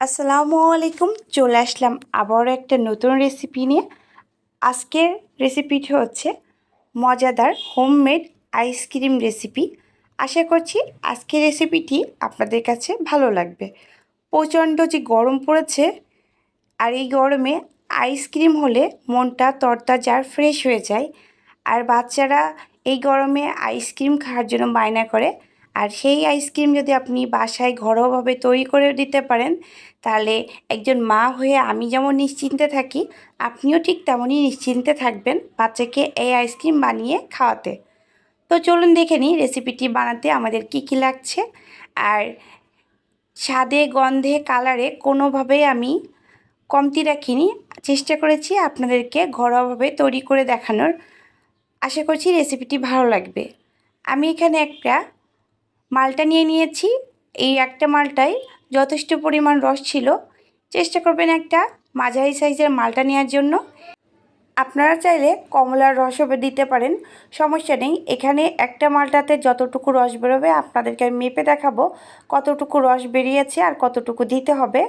আসসালামু আলাইকুম। চলে আসলাম আবারও একটা নতুন রেসিপি নিয়ে। আজকের রেসিপিটি হচ্ছে মজাদার হোমমেড আইসক্রিম রেসিপি আশা করছি আজকের রেসিপিটি আপনাদের কাছে ভালো লাগবে। প্রচণ্ড যে গরম পড়েছে, আর এই গরমে আইসক্রিম হলে মনটা তরতাজা ফ্রেশ হয়ে যায়। আর বাচ্চারা এই গরমে আইসক্রিম খাওয়ার জন্য বায়না করে আর সেই আইসক্রিম যদি আপনি বাসায় ঘরোয়াভাবে তৈরি করে দিতে পারেন, তাহলে একজন মা হয়ে আমি যেমন নিশ্চিন্তে থাকি, আপনিও ঠিক তেমনই নিশ্চিন্তে থাকবেন বাচ্চাকে এই আইসক্রিম বানিয়ে খাওয়াতে। তো চলুন দেখে নিই রেসিপিটি বানাতে আমাদের কি কি লাগছে। আর স্বাদে, গন্ধে কালারে কোনোভাবেই আমি কমতি রাখিনি। চেষ্টা করেছি আপনাদেরকে ঘরোয়াভাবে তৈরি করে দেখানোর। আশা করছি রেসিপিটি ভালো লাগবে। আমি এখানে একটা মালটা নিয়ে নিয়েছি। এই একটা মালটায় যথেষ্ট পরিমাণ রস ছিল। চেষ্টা করবেন একটা মাঝারি সাইজের মালটা নেওয়ার জন্য। আপনারা চাইলে কমলার রসও দিতে পারেন। সমস্যা নেই। এখানে একটা মালটাতে যতটুকু রস বেরোবে, আপনাদেরকে আমি মেপে দেখাবো কতটুকু রস বেরিয়েছে আর কতটুকু দিতে হবে।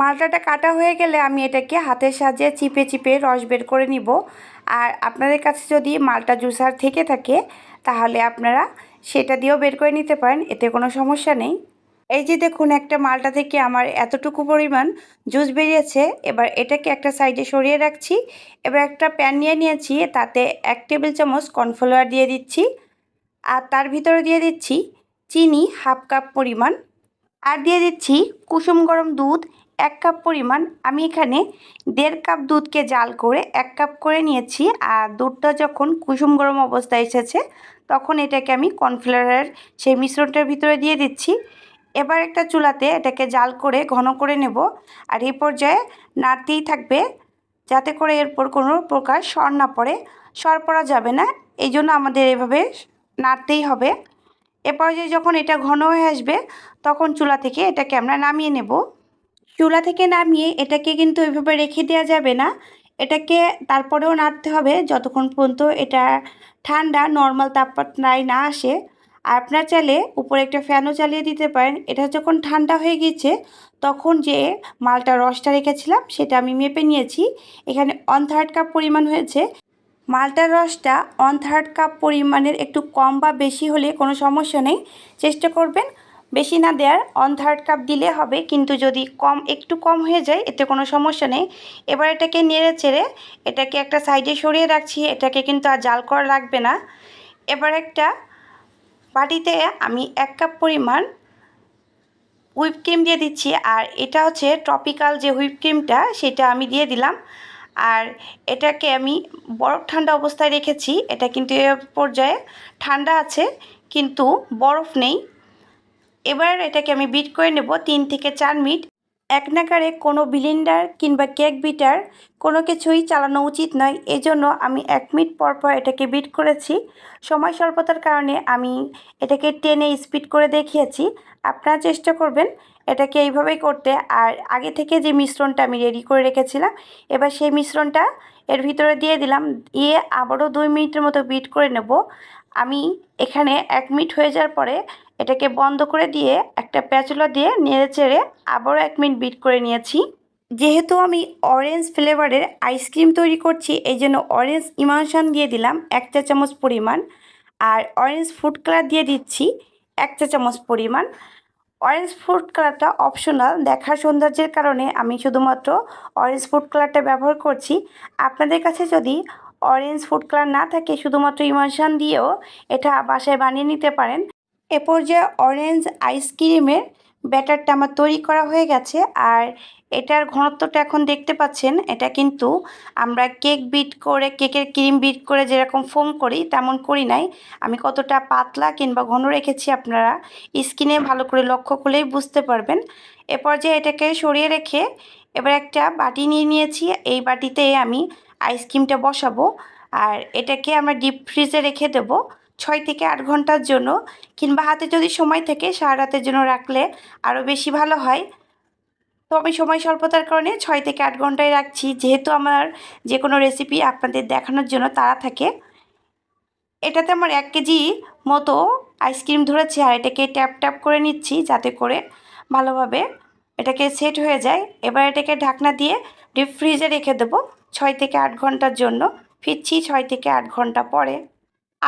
মালটাটা কাটা হয়ে গেলে আমি এটাকে হাতের সাহায্যে চিপে চিপে রস বের করে নিব। আর আপনাদের কাছে যদি মালটা জুসার থেকে থাকে, তাহলে আপনারা সেটা দিয়েও বের করে নিতে পারেন, এতে কোনো সমস্যা নেই। এই যে দেখুন, একটা মালটা থেকে আমার এতটুকু পরিমাণ জুস বেরিয়েছে। এবার এটাকে একটা সাইডে সরিয়ে রাখছি। এবার একটা প্যান নিয়ে নিয়েছি, তাতে এক টেবিল চামচ কর্নফ্লাওয়ার দিয়ে দিচ্ছি। আর তার ভিতরে দিয়ে দিচ্ছি চিনি হাফ কাপ পরিমাণ। আর দিয়ে দিচ্ছি কুসুম গরম দুধ এক কাপ পরিমাণ আমি এখানে দেড় কাপ দুধকে জাল করে এক কাপ করে নিয়েছি আর দুধটা যখন কুসুম গরম অবস্থায় এসেছে, তখন এটাকে আমি কর্নফ্লাওয়ারের সেই মিশ্রণটার ভিতরে দিয়ে দিচ্ছি। এবার একটা চুলাতে এটাকে জাল করে ঘন করে নেব আর এই পর্যায়ে নাড়তেই থাকবে যাতে করে এরপর কোনো প্রকার সর না পড়ে। সর পড়া যাবে না, এই জন্য আমাদের এভাবে নাড়তেই হবে। এ পর্যায়ে যখন এটা ঘন হয়ে আসবে, তখন চুলা থেকে এটাকে আমরা নামিয়ে নেব। চুলা থেকে নামিয়ে এটাকে কিন্তু এভাবে রেখে দেওয়া যাবে না। এটাকে তারপরেও নাড়তে হবে যতক্ষণ পর্যন্ত এটা ঠান্ডা নর্মাল তাপমাত্রায় না আসে। আর আপনার চাইলে উপরে একটা ফ্যানও চালিয়ে দিতে পারেন। এটা যখন ঠান্ডা হয়ে গেছে তখন যে মালটা রসটা রেখেছিলাম, সেটা আমি মেপে নিয়েছি। এখানে ওয়ান থার্ড কাপ পরিমাণ হয়েছে। মালটার রসটা ওয়ান থার্ড কাপ পরিমাণের একটু কম বা বেশি হলে কোনো সমস্যা নেই। চেষ্টা করবেন বেশি না দেওয়ার ওয়ান থার্ড কাপ দিলে হবে, কিন্তু যদি কম, একটু কম হয়ে যায়, এতে কোনো সমস্যা নেই। এবার এটাকে নেড়ে চেড়ে, এটাকে একটা সাইডে সরিয়ে রাখছি, এটাকে কিন্তু আর জাল করা লাগবে না। এবার একটা বাটিতে আমি এক কাপ পরিমাণ হুইপ ক্রিম দিয়ে দিচ্ছি, আর এটা হচ্ছে ট্রপিক্যাল যে হুইপ ক্রিমটা সেটা আমি দিয়ে দিলাম। আর এটাকে আমি বরফ ঠান্ডা অবস্থায় রেখেছি, এটা কিন্তু এ পর্যায়ে ঠান্ডা আছে, কিন্তু বরফ নেই। এবার এটাকে আমি বিট করে নেব তিন থেকে চার মিনিট। এক নাকারে কোনো বিলিন্ডার কিংবা কেক বিটার কোনো কিছুই চালানো উচিত নয়। এজন্য আমি এক মিনিট পর পর এটাকে বিট করেছি। সময় স্বল্পতার কারণে আমি এটাকে টেনে স্পিড করে দেখিয়েছি। আপনারা চেষ্টা করবেন এটাকে এইভাবেই করতে। আর আগে থেকে যে মিশ্রণটা আমি রেডি করে রেখেছিলাম, এবার সেই মিশ্রণটা এর ভিতরে দিয়ে দিলাম। দিয়ে আবারও দুই মিনিটের মতো বিট করে নেব। আমি এখানে এক মিনিট হয়ে যাওয়ার পরে এটাকে বন্ধ করে দিয়ে একটা প্যাচুলা দিয়ে নেড়ে চেড়ে আবারও এক মিনিট বিট করে নিয়েছি। যেহেতু আমি অরেঞ্জ ফ্লেভারের আইসক্রিম তৈরি করছি, এই জন্য অরেঞ্জ ইমানশান দিয়ে দিলাম এক চা চামচ পরিমাণ। আর অরেঞ্জ ফুড কালার দিয়ে দিচ্ছি এক চা চামচ পরিমাণ। অরেঞ্জ ফুড কালারটা অপশনাল দেখার সৌন্দর্যের কারণে আমি শুধুমাত্র অরেঞ্জ ফুড কালারটা ব্যবহার করছি। আপনাদের কাছে যদি অরেঞ্জ ফুড কালার না থাকে, শুধুমাত্র ইমানশান দিয়েও এটা বাসায় বানিয়ে নিতে পারেন। এ পর্যায়ে অরেঞ্জ আইসক্রিমের ব্যাটারটা আমার তৈরি করা হয়ে গেছে। আর এটার ঘনত্বটা এখন দেখতে পাচ্ছেন, এটা কিন্তু আমরা কেক বিট করে কেকের ক্রিম বিট করে যেরকম ফোম করি, তেমন করি নাই। আমি কতটা পাতলা কিংবা ঘন রেখেছি আপনারা স্কিনে ভালো করে লক্ষ্য করলেই বুঝতে পারবেন। এ পর্যায়ে এটাকে সরিয়ে রেখে এবার একটা বাটি নিয়ে নিয়েছি, এই বাটিতে আমি আইসক্রিমটা বসাবো। আর এটাকে আমরা ডিপ ফ্রিজে রেখে দেবো। ছয় থেকে আট ঘণ্টার জন্য কিংবা হাতে যদি সময় থাকে সারা রাতের জন্য রাখলে আরও বেশি ভালো হয়। তো আমি সময় স্বল্পতার কারণে ছয় থেকে আট ঘন্টায় রাখছি। যেহেতু আমার যে কোনো রেসিপি আপনাদের দেখানোর জন্য তারা থাকে। এটাতে আমার এক কেজি মতো আইসক্রিম ধরেছি আর এটাকে ট্যাপ ট্যাপ করে নিচ্ছি যাতে করে ভালোভাবে এটাকে সেট হয়ে যায়। এবার এটাকে ঢাকনা দিয়ে ডিপ ফ্রিজে রেখে দেবো। ছয় থেকে আট ঘণ্টার জন্য। ফিরছি ছয় থেকে আট ঘণ্টা পরে।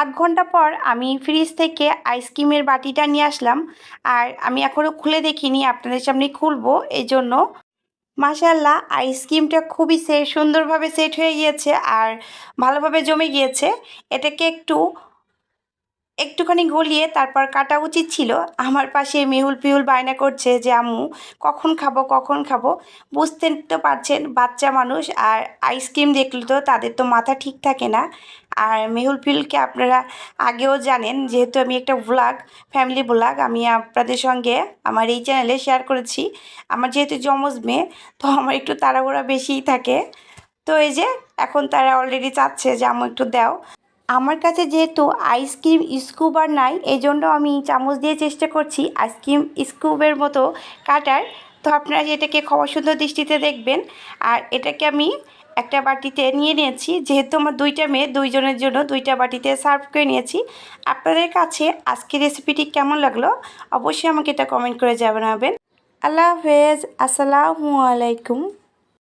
আট ঘণ্টা পর আমি ফ্রিজ থেকে আইসক্রিমের বাটিটা নিয়ে আসলাম। আর আমি এখনও খুলে দেখিনি, আপনাদের সামনে খুলবো। এই জন্য মাশাল্লাহ আইসক্রিমটা খুবই সে, সুন্দরভাবে সেট হয়ে গিয়েছে আর ভালোভাবে জমে গিয়েছে। এটাকে একটু একটুখানি গলিয়ে তারপর কাটা উচিত ছিল। আমার পাশে মেহুল পিহুল বায়না করছে যে, আম্মু, কখন খাব কখন খাব? বুঝতে তো পারছেন, বাচ্চা মানুষ আর আইসক্রিম দেখলে তো তাদের তো মাথা ঠিক থাকে না। আর মেহুল পিহুলকে আপনারা আগেও জানেন, যেহেতু আমি একটা ব্লগ ফ্যামিলি ব্লগ আমি আপনাদের সঙ্গে আমার এই চ্যানেলে শেয়ার করেছি। আমার যেহেতু যমজ মেয়ে, তো আমার একটু তাড়াহুড়া বেশিই থাকে। তো এই যে, এখন তারা অলরেডি চাচ্ছে যে, আম্মু, একটু দাও। আমার কাছে যেহেতু আইসক্রিম স্কুব আর নাই এই জন্য আমি চামচ দিয়ে চেষ্টা করছি আইসক্রিম স্কুবের মতো কাটার। তো আপনারা এটাকে খবর সুন্দর দৃষ্টিতে দেখবেন, আর এটাকে আমি একটা বাটিতে নিয়ে নিয়েছি। যেহেতু আমার দুইটা মেয়ে, দুইজনের জন্য দুইটা বাটিতে সার্ভ করে নিয়েছি। আপনাদের কাছে আজকের রেসিপিটি কেমন লাগল? অবশ্যই আমাকে এটা কমেন্ট করে জানাবেন। আল্লাহ হাফেজ, আসসালামু আলাইকুম।